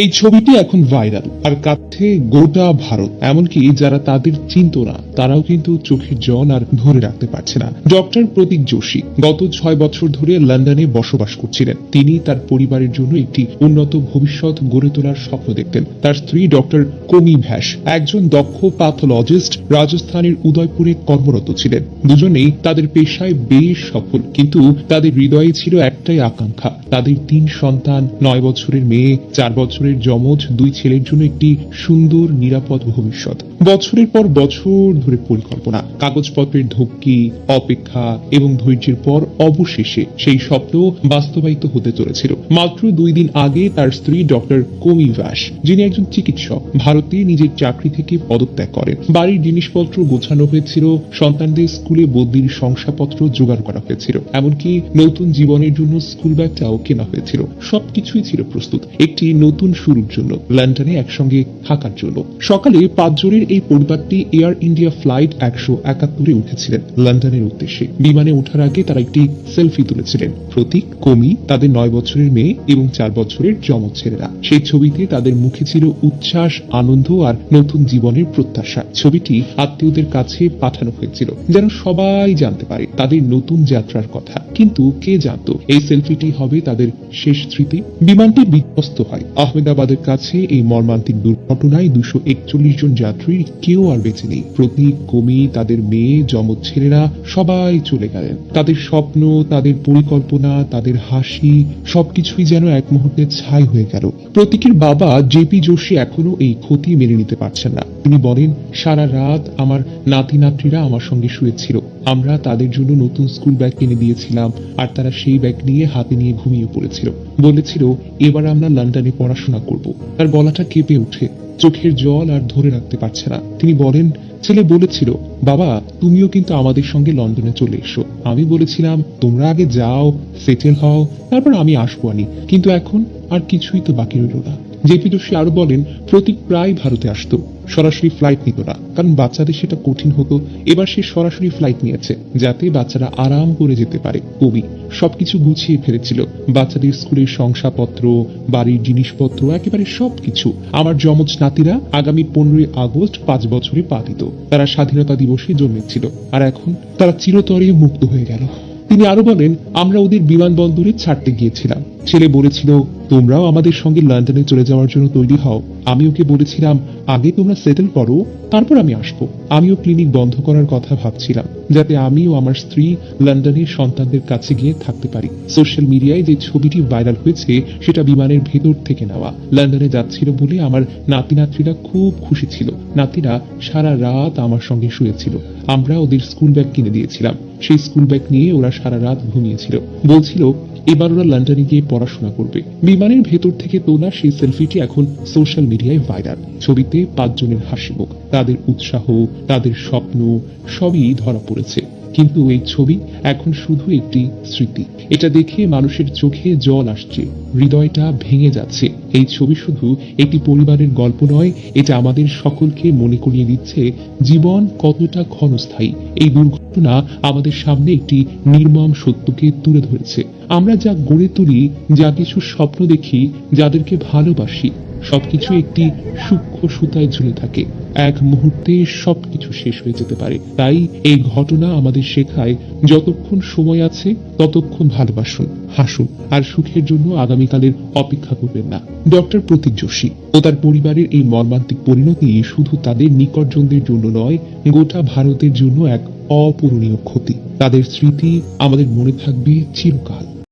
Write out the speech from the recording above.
এই ছবিটি এখন ভাইরাল আর কাছে গোটা ভারত, এমনকি যারা তাদের চিনত না, তারাও কিন্তু চোখের জল আর ধরে রাখতে পারছে না। ডক্টর প্রতীক যোশী গত ছয় বছর ধরে লন্ডনে বসবাস করছিলেন। তিনি তার পরিবারের জন্য একটি উন্নত ভবিষ্যৎ গড়ে তোলার স্বপ্ন দেখতেন। তার স্ত্রী ডক্টর কমি ভ্যাস একজন দক্ষ প্যাথোলজিস্ট রাজস্থানের উদয়পুরে কর্মরত ছিলেন। দুজনেই তাদের পেশায় বেশ সফল, কিন্তু তাদের হৃদয়ে ছিল একটাই আকাঙ্ক্ষা, তাদের তিন সন্তান, নয় বছরের মেয়ে, চার বছরের যমজ দুই ছেলের জন্য একটি সুন্দর, নিরাপদ ভবিষ্যৎ। বছরের পর বছর ধরে পরিকল্পনা, কাগজপত্রের ধক্কি অপেক্ষা এবং ধৈর্যের পর অবশেষে সেই স্বপ্ন বাস্তবায়িত হতে চলেছিল। মাত্র দুই দিন আগে তার স্ত্রী ডক্টর কোমি ব্যাস যিনি একজন চিকিৎসক, ভারতে নিজের চাকরি থেকে পদত্যাগ করেন। বাড়ির জিনিসপত্র গোছানো হয়েছিল, সন্তানদের স্কুলে বদলির শংসাপত্র জোগাড় করা হয়েছিল, এমনকি নতুন জীবনের জন্য স্কুল ব্যাগটাও কেনা হয়েছিল। সবকিছুই ছিল প্রস্তুত। একটি নতুন শুরুর জন্য লন্ডনে একসঙ্গে থাকার জন্য। সকালে পাঁচজনের এই পরিবারটি এয়ার ইন্ডিয়া ফ্লাইট একশো একাত্তরে উঠেছিলেন লন্ডনের উদ্দেশ্যে। বিমানে ওঠার আগে তারা একটি সেলফি তুলেছিলেন। প্রতীক, কমি, তাদের নয় বছরের মেয়ে এবং চার বছরের যমজ ছেলেরা। সেই ছবিতে তাদের মুখে ছিল উচ্ছ্বাস, আনন্দ আর নতুন জীবনের প্রত্যাশা। ছবিটি আত্মীয়দের কাছে পাঠানো হয়েছিল, যেন সবাই জানতে পারে তাদের নতুন যাত্রার কথা। কিন্তু কে জানতো, এই সেলফিটি হবে তাদের শেষ স্মৃতি? বিমানটি বিধ্বস্ত হয়। আহমেদাবাদের কাছে এই মর্মান্তিক দুর্ঘটনায় দুশো একচল্লিশ জন যাত্রীর কেউ আর বেঁচে নেই। প্রতীক কমি তাদের মেয়ে, যমজ ছেলেরা সবাই চলে গেলেন। তাদের স্বপ্ন, তাদের পরিকল্পনা, তাদের হাসি, সবকিছুই যেন এক মুহূর্তে ছাই হয়ে গেল। প্রতীকের বাবা জেপি যোশী এখনও এই ক্ষতি মেনে নিতে পারছেন না। তিনি বলেন, সারা রাত আমার নাতি নাতনিরা আমার সঙ্গে শুয়েছিল। আমরা তাদের জন্য নতুন স্কুল ব্যাগ কিনে দিয়েছিলাম, আর তারা সেই ব্যাগ নিয়ে হাতে নিয়ে ঘুমিয়ে পড়েছিল। বলেছিল, এবার আমরা লন্ডনে পড়াশোনা করব। তার গলাটা কেঁপে উঠে চোখের জল আর ধরে রাখতে পারছে না। তিনি বলেন, ছেলে বলেছিল, বাবা, তুমিও কিন্তু আমাদের সঙ্গে লন্ডনে চলে এসো। আমি বলেছিলাম, তোমরা আগে যাও, সেটেল হও, তারপর আমি আসব আনি। কিন্তু এখন আর কিছুই তো বাকি রইল না। জেপি যোশী আরও বলেন, প্রতীক প্রায় ভারতে আসতো। সরাসরি ফ্লাইট নিত না, কারণ বাচ্চাদের সেটা কঠিন হতো। এবার সে সরাসরি ফ্লাইট নিয়েছে, যাতে বাচ্চারা আরাম করে যেতে পারে। কবি সবকিছু গুছিয়ে ফেলেছিল। বাচ্চাদের স্কুলের শংসাপত্র, বাড়ির জিনিসপত্র, একেবারে সবকিছু। আমার যমজ নাতিরা আগামী পনেরোই আগস্ট পাঁচ বছরে পা দিত। তারা স্বাধীনতা দিবসে জন্মেছিল, আর এখন তারা চিরতরে মুক্ত হয়ে গেল। তিনি আরও বলেন, আমরা ওদের বিমানবন্দরে ছাড়তে গিয়েছিলাম। ছেলে বলেছিল, তোমরাও আমাদের সঙ্গে লন্ডনে চলে যাওয়ার জন্য তৈরি হও। আমি ওকে বলেছিলাম, আগে তোমরা সেটেল করো, তারপর আমি আসব। আমিও ক্লিনিক বন্ধ করার কথা ভাবছিলাম, যাতে আমি ও আমার স্ত্রী লন্ডনের সন্তানদের কাছে গিয়ে থাকতে পারি। সোশ্যাল মিডিয়ায় যে ছবিটি ভাইরাল হয়েছে, সেটা বিমানের ভেতর থেকে নেওয়া। লন্ডনে যাচ্ছিল বলে আমার নাতি নাতনিরা খুব খুশি ছিল। নাতিরা সারা রাত আমার সঙ্গে শুয়েছিল। আমরা ওদের স্কুল ব্যাগ কিনে দিয়েছিলাম। সেই স্কুল ব্যাগ নিয়ে ওরা সারা রাত ঘুমিয়েছিল। বলছিল, এবার ওরা লন্ডনে গিয়ে পড়াশোনা করবে। বিমানের ভেতর থেকে তোলা সেই সেলফিটি এখন সোশ্যাল মিডিয়ায় ভাইরাল ছবিতে পাঁচজনের হাসি মুখ তাদের উৎসাহ, তাদের স্বপ্ন, সবই ধরা পড়েছে। কিন্তু এই ছবি এখন শুধু একটি স্মৃতি। এটা দেখে মানুষের চোখে জল আসছে, হৃদয়টা ভেঙে যাচ্ছে। এই ছবি শুধু একটি পরিবারের গল্প নয়, এটা আমাদের সকলকে মনে করিয়ে দিচ্ছে জীবন কতটা ক্ষণস্থায়ী। এই দুর্ঘটনা আমাদের সামনে একটি নির্মম সত্যকে তুলে ধরেছে। আমরা যা গড়ে তুলি, যা কিছু স্বপ্ন দেখি, যাদেরকে ভালোবাসি সবকিছু একটি সূক্ষ্ম সুতায় ঝুলে থাকে। এক মুহূর্তে সবকিছু শেষ হয়ে যেতে পারে। তাই এই ঘটনা আমাদের শেখায়, যতক্ষণ সময় আছে, ততক্ষণ ভালোবাসুন, হাসুন, আর সুখের জন্য আগামীকালের অপেক্ষা করবেন না। ডক্টর প্রতীক যোশী ও তার পরিবারের এই মর্মান্তিক পরিণতি শুধু তাদের নিকটজনদের জন্য নয়, গোটা ভারতের জন্য এক অপূরণীয় ক্ষতি। তাদের স্মৃতি আমাদের মনে থাকবে চিরকাল।